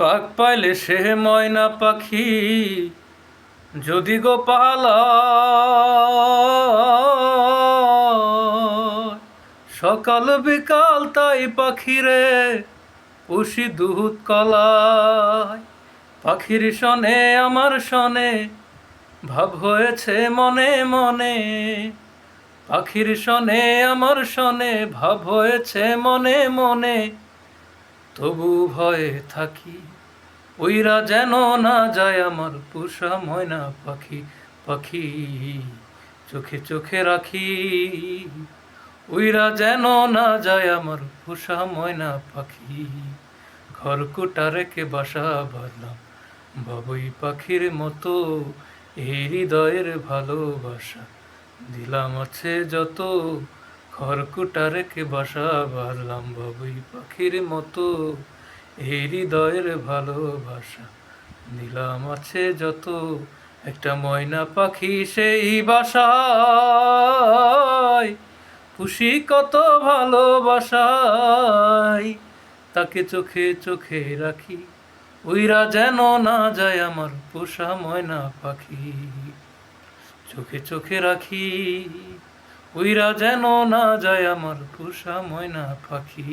পাক পাইলে সে ময়না পাখি, যদি গো পালা, সকাল বিকাল তাই পাখিরে পুষি দুধ কলায়। পাখির সনে আমার শনে, ভাব হয়েছে মনে মনে। পাখির সনে আমার শনে, ভাব হয়েছে মনে মনে। তবু ভয়ে থাকি। ওইরা যেন না যায় আমার পোষা ময়না পাখি পাখি চোখে চোখে রাখি। ওইরা যেন না যায় আমার পোষা ময়না পাখি খড়কুটা রেখে বাসা বাঁধলাম। বাবুই পাখির মতো হৃদয়ের ভালোবাসা, দিলাম আছে যত খড়কুটা রেখে বাসা বাঁধলাম বাবুই পাখির মতো। হৃদয়ের ভালোবাসা দিলাম আছে যত। একটা ময়না পাখি সেই বাসায়। খুশি কত ভালোবাসায়। তাকে চোখে চোখে রাখি। উইরা যেন না যায় আমার পোষা ময়না পাখি। চোখে চোখে রাখি। উইরা যেন না যায় আমার পোষা ময়না পাখি।